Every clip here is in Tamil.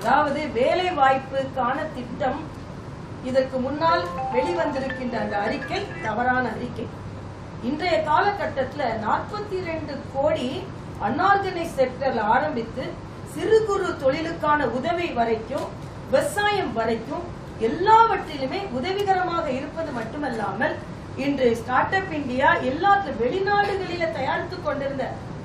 அதாவது வாய்ப்புக்கான திட்டம் இதற்கு முன்னால் வெளிவந்திருக்கின்ற அந்த அறிக்கை தவறான அறிக்கை. இன்றைய காலகட்டத்துல நாற்பத்தி ரெண்டு கோடி அன்ஆர்கனைஸ் செக்டர்ல ஆரம்பித்து சிறு குறு தொழிலுக்கான உதவி வரைக்கும் விவசாயம் வரைக்கும் எல்லாவற்றிலுமே உதவிகரமாக இருப்பது மட்டுமல்லாமல் இன்று ஸ்டார்ட் அப் இந்தியா எல்லாத்து வெளிநாடுகளில தயாரித்து கொண்டிருந்த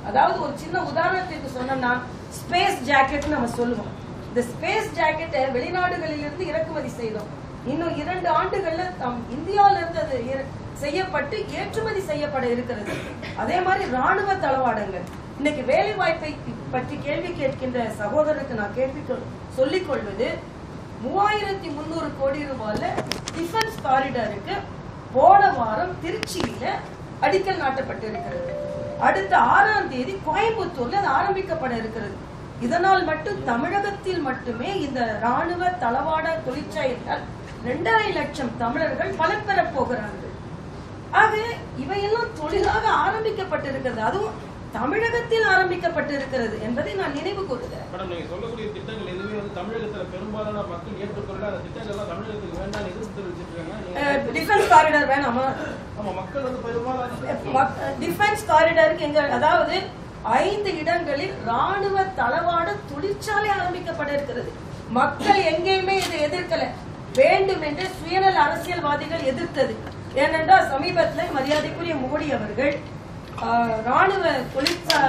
அதாவது ஒரு சின்ன உதாரணத்துக்கு சொன்னோம்னா ஸ்பேஸ் ஜாக்கெட் நம்ம சொல்லுவோம். இந்த ஸ்பேஸ் ஜாக்கெட்டை வெளிநாடுகளிலிருந்து இறக்குமதி செய்தோம். இன்னும் இரண்டு ஆண்டுகள்ல தம் இந்தியாவில இருந்து அது செய்யப்பட்டு ஏற்றுமதி செய்யப்பட இருக்கிறது. அதே மாதிரி ராணுவ தளவாடங்கள். இன்னைக்கு வேலை வாய்ப்பை பற்றி கேள்வி கேட்கின்ற சகோதரருக்கு நான் கேள்வி கொள்- சொல்லிக் கொள்வது மூவாயிரத்தி முந்நூறு கோடி ரூபாயில டிஃபென்ஸ் காரிடாருக்கு போன வாரம் திருச்சியில அடிக்கல் நாட்டப்பட்டு இருக்கிறது அடுத்த ஆறாம் தேதி கோயம்புத்தூர்ல அது ஆரம்பிக்கப்பட இருக்கிறது. இதனால் மட்டும் தமிழகத்தில் மட்டுமே இந்த ராணுவ தளவாட தொழிற்சாலையால் இரண்டரை லட்சம் தமிழர்கள் பலன் பெறப் போகிறார்கள். ஆக இவையெல்லாம் தொழிலாக ஆரம்பிக்கப்பட்டிருக்கிறது. அதுவும் தமிழகத்தில் ஆரம்பிக்கப்பட்டிருக்கிறது என்பதை நான் நினைவு கூறுகிறேன். மேடம் நீங்க சொல்லக்கூடிய திட்டங்கள் எதுவுமே வந்து தமிழகத்துல பெரும்பாலான மக்கள் ஏற்றுக்கொள்ள அந்த திட்டங்கள் எல்லாம் தமிழகத்துக்கு வேண்டாம் எதிர்ப்பு தெரிவிச்சிட்டு இருக்காங்க டிஃபென்ஸ் காரிடார் வேணாமா? ஆமா மக்கள் வந்து பெரும்பாலான டிஃபென்ஸ் காரிடாருக்கு எங்க அதாவது ஐந்து இடங்களில் ராணுவ தளவாட தொழிற்சாலை ஆரம்பிக்கப்பட இருக்கிறது. மக்கள் எங்கேயுமே இதை எதிர்க்கல. வேண்டும் என்று சுயநல அரசியல்வாதிகள் எதிர்த்தது. ஏனென்றால் சமீபத்தில் மரியாதைக்குரிய மோடி அவர்கள் ராணுவ தொழிற்சா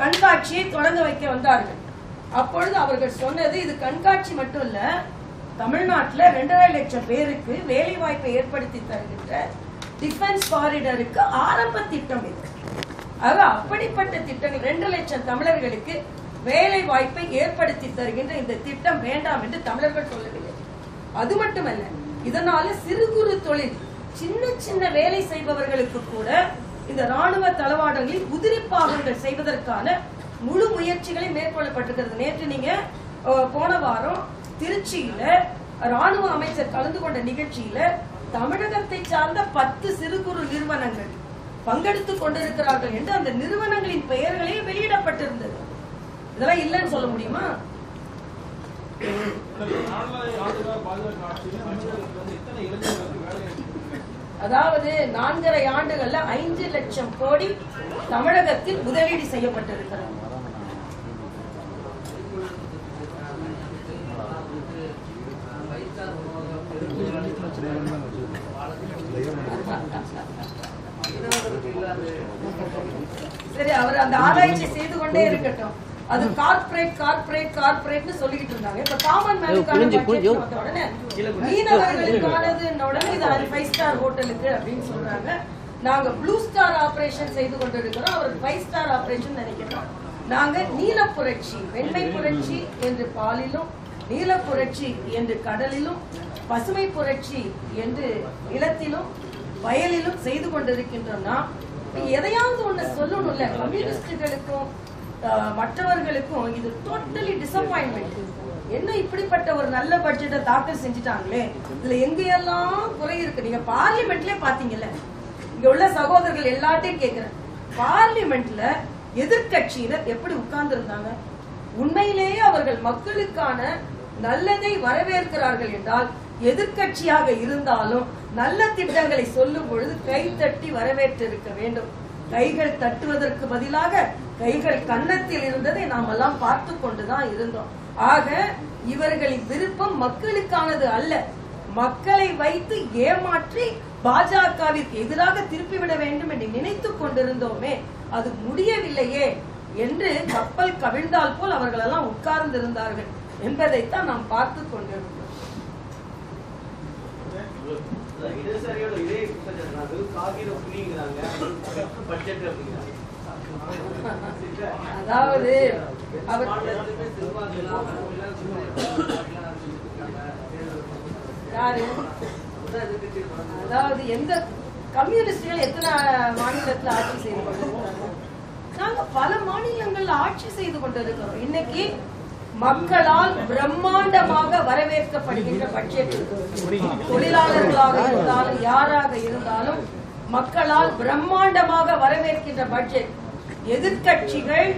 கண்காட்சியை தொடங்க வைக்க வந்தார்கள். அப்பொழுது அவர்கள் சொன்னது இது கண்காட்சி மட்டும் இல்ல தமிழ்நாட்டில் ரெண்டரை லட்சம் பேருக்கு வேலை வாய்ப்பை ஏற்படுத்தி தருகின்ற டிஃபென்ஸ் காரிடருக்கு ஆரம்ப திட்டம் இது. ஆக அப்படிப்பட்ட திட்டங்கள். ரெண்டு லட்சம் தமிழர்களுக்கு வேலை வாய்ப்பை ஏற்படுத்தி தருகின்ற இந்த திட்டம் வேண்டாம் என்று தமிழர்கள் சொல்லவில்லை. அது மட்டுமல்ல இதனால சிறு குறு தொழில் சின்ன சின்ன வேலை செய்பவர்களுக்கு கூட இந்த ராணுவ தளவாடங்களில் உதிரி பாகங்கள் செய்வதற்கான முழு முயற்சிகளை மேற்கொள்ளப்பட்டிருக்கிறது. நேற்று நீங்க போன வாரம் திருச்சியில ராணுவ அமைச்சர் கலந்து கொண்ட நிகழ்ச்சியில தமிழகத்தை சார்ந்த பத்து சிறு குறு நிறுவனங்கள் பங்கெடுத்துக் கொண்டிருக்கிறார்கள் என்று அந்த நிறுவனங்களின் பெயர்களே வெளியிடப்பட்டிருந்தது இதெல்லாம் இல்லைன்னு சொல்ல முடியுமா? அதாவது நான்கரை ஆண்டுகள்ல ஐந்து லட்சம் கோடி தமிழகத்தில் முதலீடு செய்யப்பட்டிருக்கிறது சரி அவர் அந்த ஆராய்ச்சி செய்து கொண்டே இருக்கட்டும். அது கார்ப்பரேட் கார்ப்பரேட் கார்ப்பரேட்னு சொல்லிக்கிட்டு இருந்தாங்க. இப்ப காமன் மேனுக்கான உடனே மீனவர்களுக்கானதுன்ன உடனே இது ஃபைவ் ஸ்டார் ஹோட்டலுக்கு அப்படின்னு சொல்றாங்க. நாங்க ப்ளூ ஸ்டார் ஆபரேஷன் செய்து கொண்டிருக்கிறோம். அவர் ஃபைவ் ஸ்டார் ஆபரேஷன் நினைக்கிறோம். நாங்க நீல புரட்சி வெண்மை புரட்சி என்று பாலிலும் நீல புரட்சி என்று கடலிலும் பசுமை புரட்சி என்று நிலத்திலும் வயலிலும் செய்து கொண்டிருக்கின்றோம்னா எதையாவது ஒண்ணு சொல்லணும்ல. கம்யூனிஸ்டுகளுக்கும் மற்றவர்களுக்கும் இது டோட்டலி டிசப்பாயின்மெண்ட் என்ன இப்படிப்பட்ட ஒரு நல்ல பட்ஜெட்டை தாக்கல் செஞ்சுட்டாங்களே? இதுல எங்கெல்லாம் குறை இருக்கு? நீங்க பார்லிமெண்ட்லயே பாத்தீங்கல்ல. இங்க உள்ள சகோதரர்கள் எல்லாத்தையும் கேக்குறேன். பார்லிமெண்ட்ல எதிர்கட்சியினர் எப்படி உட்கார்ந்து இருந்தாங்க உண்மையிலேயே அவர்கள் மக்களுக்கான நல்லதை வரவேற்கிறார்கள் என்றால் எதிர்க்கட்சியாக இருந்தாலும் நல்ல திட்டங்களை சொல்லும் பொழுது கை தட்டி வரவேற்றிருக்க வேண்டும். கைகள் தட்டுவதற்கு பதிலாக கைகள் கன்னத்தில் இருந்ததை நாம் எல்லாம் பார்த்து கொண்டுதான் இருந்தோம். ஆக இவர்களின் விருப்பம் மக்களுக்கானது அல்ல. மக்களை வைத்து ஏமாற்றி பாஜகவிற்கு எதிராக திருப்பிவிட வேண்டும் என்று நினைத்துக் கொண்டிருந்தோமே அது முடியவில்லையே என்று கப்பல் கவிழ்ந்தால் போல் அவர்கள் எல்லாம் உட்கார்ந்திருந்தார்கள் என்பதைத்தான் நாம் பார்த்து கொண்டிருந்தோம். இடதுசாரியோட இதே குற்றச்சாட்டு நான் காகித புலிங்கிறாங்க பட்ஜெட் அப்படிங்கிறாங்க அதாவது அவர் யாரு? அதாவது எந்த கம்யூனிஸ்டுகள் எத்தனை மாநிலத்துல ஆட்சி செய்து கொண்டிருக்கிறாங்க நாங்க பல மாநிலங்கள்ல ஆட்சி செய்து கொண்டிருக்கிறோம். இன்னைக்கு மக்களால் பிரம்மாண்டமாக வரவேற்கப்படுகின்ற பட்ஜெட் தொழிலாளர்களாக இருந்தாலும் யாராக இருந்தாலும் மக்களால் பிரம்மாண்டமாக வரவேற்கின்ற பட்ஜெட் எதிர்கட்சிகள்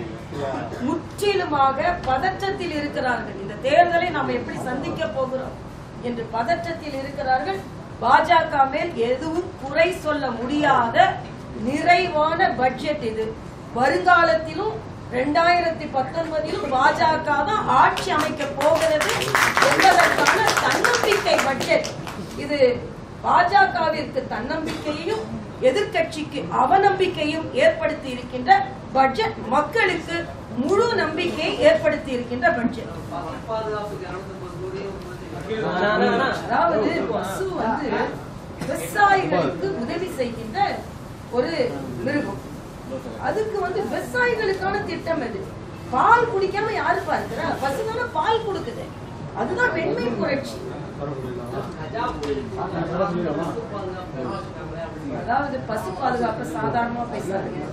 முற்றிலுமாக பதற்றத்தில் இருக்கிறார்கள். இந்த தேர்தலை நாம் எப்படி சந்திக்க போகிறோம் என்று பதற்றத்தில் இருக்கிறார்கள். பாஜக மேல் எதுவும் குறை சொல்ல முடியாத நிறைவான பட்ஜெட் இது. வருங்காலத்திலும் ரெண்டாயிரத்தி பத்தொன்பதிலும் பாஜக தான் ஆட்சி அமைக்க போகிறது என்பதற்கான தன்னம்பிக்கை பட்ஜெட் இது பாஜகவிற்கு தன்னம்பிக்கையையும் எதிர்க்கட்சிக்கு அவநம்பிக்கையும் ஏற்படுத்தி இருக்கின்ற பட்ஜெட் மக்களுக்கு முழு நம்பிக்கையை ஏற்படுத்தி இருக்கின்ற பட்ஜெட் அதாவது பசு வந்து விவசாயிகளுக்கு உதவி செய்கின்ற ஒரு மிருகம். அதுக்கு வந்து விவசாயிகளுக்கான திட்டம் அது பால் குடிக்காம யாரு பார்க்கிறா? பசுதான பால் கொடுக்குது. அதுதான் வெண்மை புரட்சி. அதாவது பசு பாதுகாப்பு சாதாரணமா பேசாதீங்க.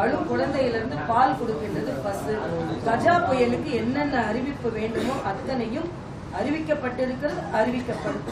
அழும் குழந்தையில இருந்து பால் கொடுக்கின்றது பசு. கஜா புயலுக்கு என்னென்ன அறிவிப்பு வேண்டுமோ அத்தனையும் அறிவிக்கப்பட்டிருக்கிறது அறிவிக்கப்படும்.